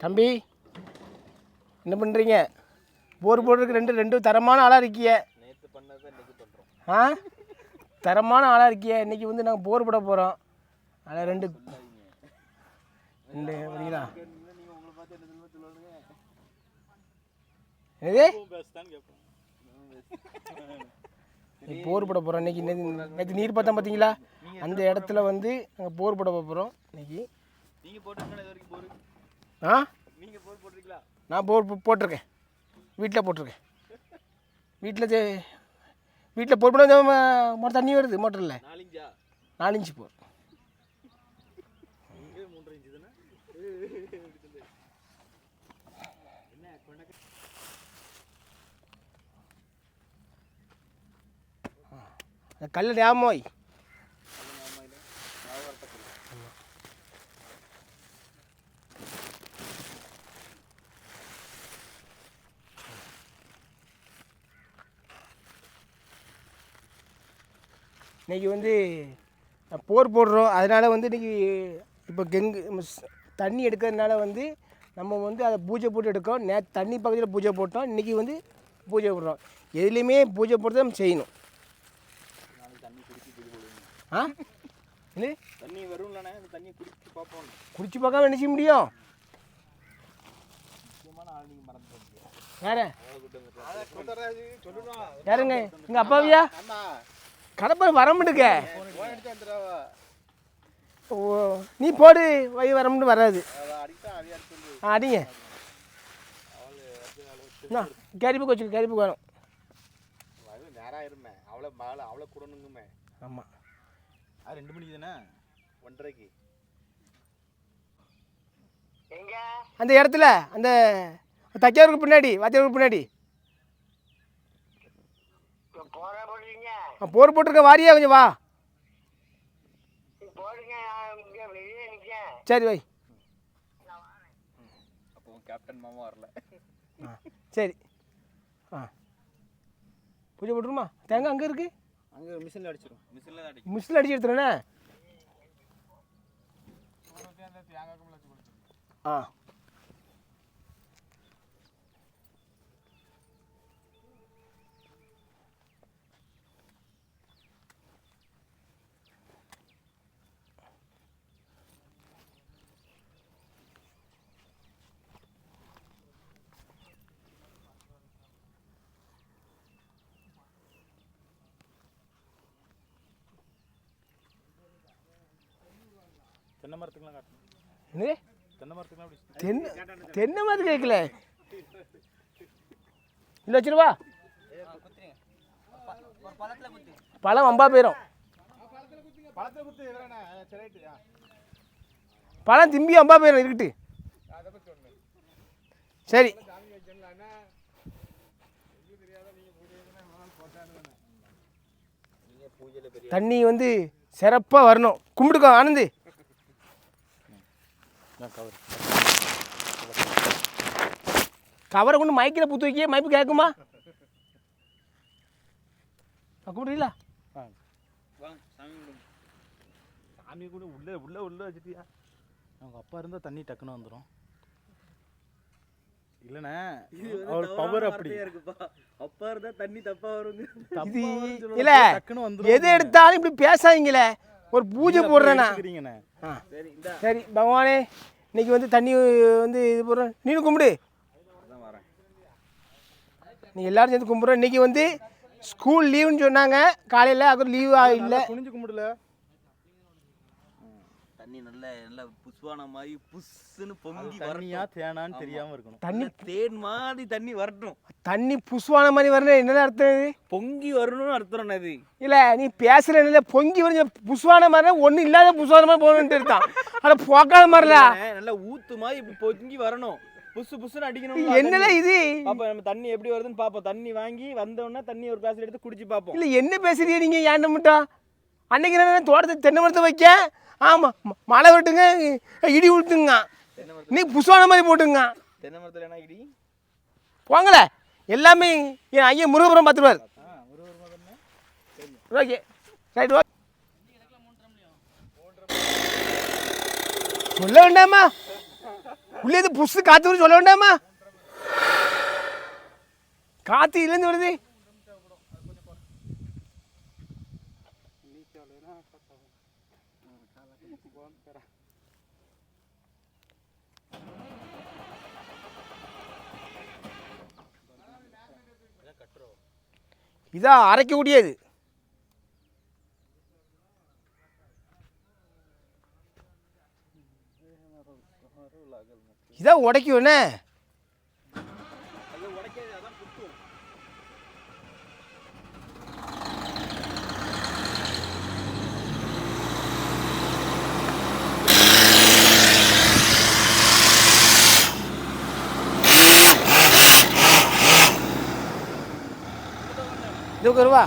தம்பி என்ன பண்ணுறீங்க போர் போடுறதுக்கு ரெண்டு ரெண்டு தரமான ஆளாக இருக்கிய? இன்னைக்கு ஆ? தரமான ஆளாக இருக்கிய? இன்றைக்கி வந்து நாங்கள் போர் போட போகிறோம் அதில் ரெண்டு ரெண்டு வரீங்களா என்னது? இன்னைக்கு போர் போட போகிறோம் இன்றைக்கி நேற்று நீர் பார்த்தோம் பார்த்தீங்களா அந்த இடத்துல வந்து நாங்கள் போர் போட போகிறோம் இன்னைக்கு நீங்கள் போரு? ஆ? நீங்கள் போர் போட்டிருக்கீங்களா நான் போர் போட்டிருக்கேன். வீட்டில் போட்டிருக்கேன். வீட்டில் வீட்டில் போர் போட மோட்டர் தண்ணி வருது மோட்டரில் நாலஞ்சா? நாலு இன்ச்சு போர் கல் ஞாபகம் இன்னைக்கு வந்து போர் போடுறோம். அதனால் வந்து இன்றைக்கி இப்போ கெங்கு தண்ணி எடுக்கிறதுனால வந்து நம்ம வந்து அதை பூஜை போட்டு எடுக்கோம் நே தண்ணி பக்கத்தில் பூஜை போட்டோம். இன்றைக்கி வந்து பூஜை போடுறோம். எதுலேயுமே பூஜை போட்டு நம்ம செய்யணும். ஆ? இல்லை தண்ணி வரும் தண்ணி குடிச்சு பார்ப்போம் குடிச்சு பார்க்காம என்ன செய்ய முடியும்? யாரு? யாருங்க? எங்கள் அப்பாவியா? ஆமா கடப்பை வர மாட்டுக்க போன் ஓ நீ போடு வை வர வராது. அதை ஆ அடிங்க. என்ன கேரி புக் வச்சுக்க கேரி புக் வேணும் இருமே அவ்வளோ மழை அவ்வளோ கூடணுங்குமே ஆமாம் அது ரெண்டு மணிக்கு தானே ஒன்றரைக்கு அந்த இடத்துல அந்த தைக்காருக்கு பின்னாடி வாத்தியாருக்கு பின்னாடி ஆ, போர் போட்டிருக்க வாரியா கொஞ்சம் வா. சரி வை. அப்போ கேப்டன் மாமா வரல. ஆ சரி. ஆ. பூஜை போட்டுருமா? தேங்காய் அங்கே இருக்குது அங்கே மிஷினில் அடிச்சிடும் மிஷினில் அடிக்கும். மிஷில் அடிச்சு எடுத்துறேண்ணே ஆ. தென்னை மரத்துக்குலாம் காட்டணும். என்னது? தென்னை மரத்துக்குலாம் தென்னை தென்னை கேட்கல. இல்லை வச்சிருவா பழம் வம்பா போயிடும் பழம் திம்பி வம்பா போயிடும் இருக்கட்டு. சரி. தண்ணி வந்து சிறப்பாக வரணும். கும்பிட்டுக்கோ ஆனந்து. கவர். கவரை கொண்டு மைக்கில் புத்து வைக்க மைப்பு கேட்குமா? கும்பிட்றீங்களா வாங்க சாமி கூட உள்ளே உள்ளே உள்ளே வச்சுட்டியா? அவங்க அப்பா இருந்தால் தண்ணி டக்குன்னு வந்துடும் இல்லைண்ணே அவர் பவர் அப்படி. அப்பா இருந்தா தண்ணி தப்பா வருங்க இது. இல்ல எது எடுத்தாலும் இப்படி பேசாதீங்களே. ஒரு பூஜை போடுறேண்ணா சரி பகவானே இன்னைக்கு வந்து தண்ணி வந்து இது போடுறோம் நீனும் கும்பிடு. நீ எல்லாரும் சேர்ந்து கும்பிட்றோம் இன்னைக்கு வந்து ஸ்கூல் லீவுன்னு சொன்னாங்க. காலையில் அப்புறம் லீவு இல்லை குனிஞ்சு கும்பிடல. தண்ணி நல்ல நல்ல புஷ்வான மாதிரி புஷ்ஷுன்னு பொங்கி தண்ணியா தேனான்னு தெரியாம இருக்கணும். தண்ணி தேன் மாதிரி தண்ணி வரட்டும். தண்ணி புஷ்வான மாதிரி வரணும் என்ன அர்த்தம் இது? பொங்கி வரணும்னு அர்த்தம் இது? இல்லை நீ பேசுகிற இல்லை பொங்கி வரைஞ்ச புஷ்வான மாதிரி ஒன்றும் இல்லாத புஷ்வான மாதிரி போகணுன்ட்டு இருக்கான் ஆனால் போக்காத மாதிரில நல்ல ஊத்து மாதிரி இப்படி பொங்கி வரணும். புசு புசுன்னு அடிக்கணும். என்னல இது? பாப்போம் நம்ம தண்ணி எப்படி வருதுன்னு பாப்போம். தண்ணி வாங்கி வந்தோடனே தண்ணி ஒரு கிளாஸ் எடுத்து குடிச்சு பாப்போம். இல்லை என்ன பேசுறீங்க நீங்கள் ஏன்ட மட்டும் அன்னைக்கு நான் தோட்டத்தை தென்னை மரத்தை வைக்க? ஆமாம் மழை விட்டுங்க இடி விட்டுங்க நீ புஷ்வான மாதிரி போட்டுங்க. தென்னை மரத்துல என்ன இடி? போங்களே எல்லாமே என் ஐயன் முருகபுரம் பார்த்துருவார். Okay right okay. சொல்ல வேண்டாமா? உள்ளே புஷு காற்று சொல்ல வேண்டாமா? காற்று இதுலேருந்து வருது? இதான் அரைக்கக்கூடியது இதான் உடைக்கும் என்ன? இது ரூபா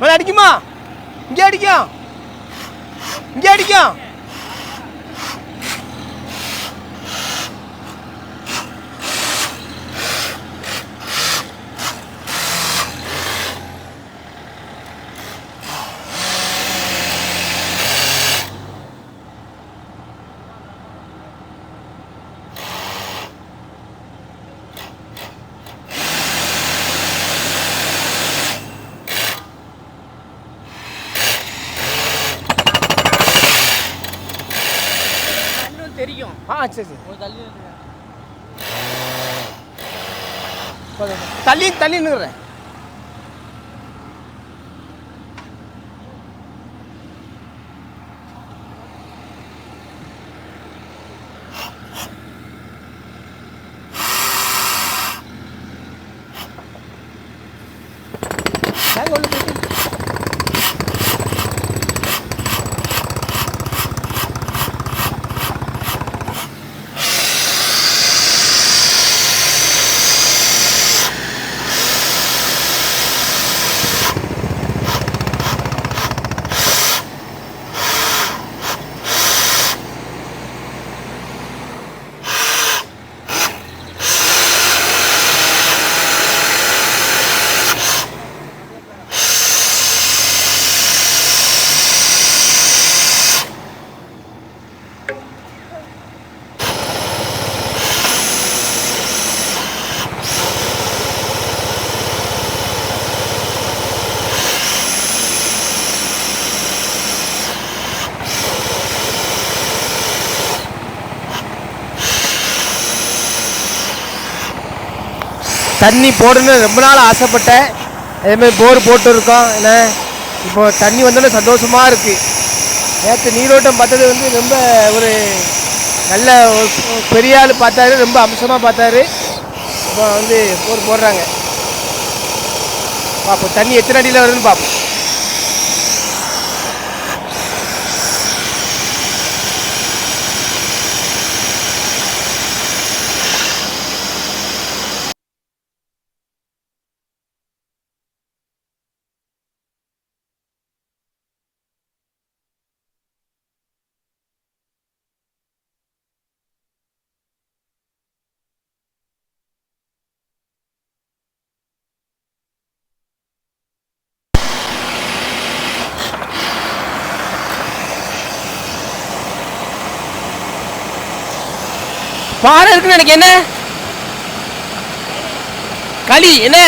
மேலே அடிக்குமா இங்கே அடிக்கும் இங்கே அடிக்கும் இன்னும் தெரியும் ஆ சரி சரி ஒரு தள்ளி நில்லுங்க. போதும். தள்ளி தள்ளி நிற்கிறேன் தண்ணி போடணும்னு ரொம்ப நாள் ஆசைப்பட்டேன். அதேமாதிரி போர் போட்டு இருக்கோம் என்ன இப்போ தண்ணி வந்தோடனே சந்தோஷமாக இருக்குது நேற்று நீரோட்டம் பார்த்தது வந்து ரொம்ப ஒரு நல்ல ஒரு பெரிய ஆள் பார்த்தாரு ரொம்ப அம்சமாக பார்த்தாரு. இப்போ வந்து போர் போடுறாங்க. பார்ப்போம் தண்ணி எத்தனை அடியில் வருதுன்னு பார்ப்போம். பாறை இருக்குன்னு எனக்கு என்ன? களி என்ன?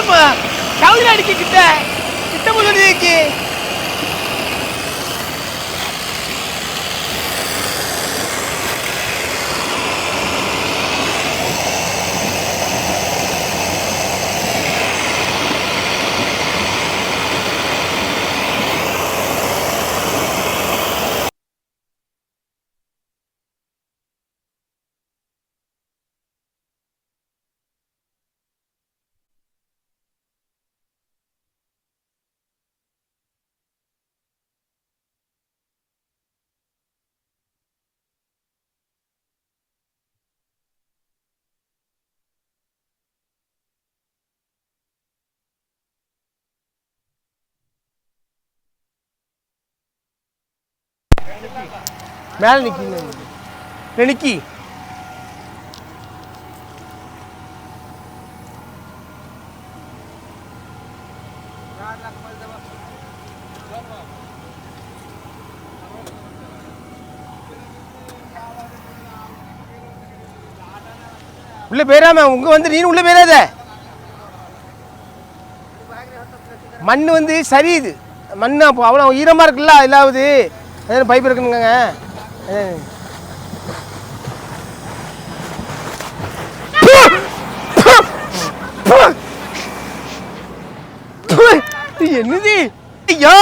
கிட்ட போய் அடிக்க கிட்ட கிட்ட போய் மேலே நிற்கி நிற்கி உள்ள போயிடாம உங்க வந்து நீ உள்ள போயிடாத மண் வந்து சரி இது. மண் அப்போ அவ்வளோ ஈரமாக இருக்குல்ல இல்லாவது. பைப் இருக்குங்க என்னது ஐயா.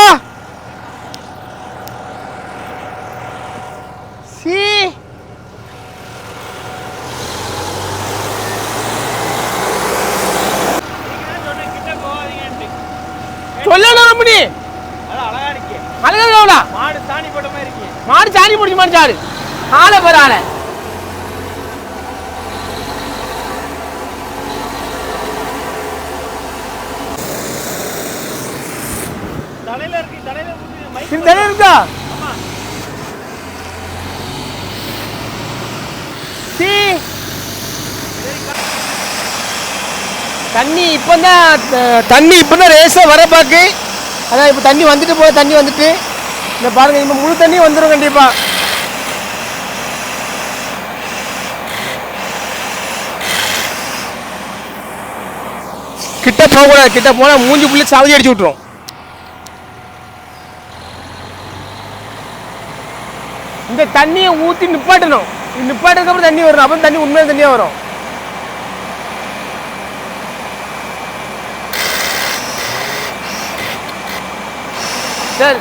சீ. சொல்லணும் ரமணி. அழகா இருக்கே. அழகா மாடு சாணி போட்ட மாதிரி இருக்கே. மாடு சாணி முடிச்சு மாடு சாடு ஆளை பாரு ஆளை. தலையில இருக்கு சீ. தண்ணி இப்போ தான் தண்ணி இப்போ தான் ரேஸாக வர பார்க்கு. அதான் இப்போ தண்ணி வந்துட்டு போகுது தண்ணி வந்துட்டு. இந்த பாருங்க இப்ப முழு தண்ணி வந்துடும் கண்டிப்பாக கிட்ட போகக்கூடாது கிட்ட போனால் மூஞ்சி புள்ளி சாவதி அடிச்சு விட்டுரும். இந்த தண்ணியை ஊற்றி நிப்பாட்டணும். இது நிப்பாட்டதுக்கு அப்புறம் தண்ணி வரும் அப்புறம் தண்ணி உண்மையான தண்ணியாக வரும். சார்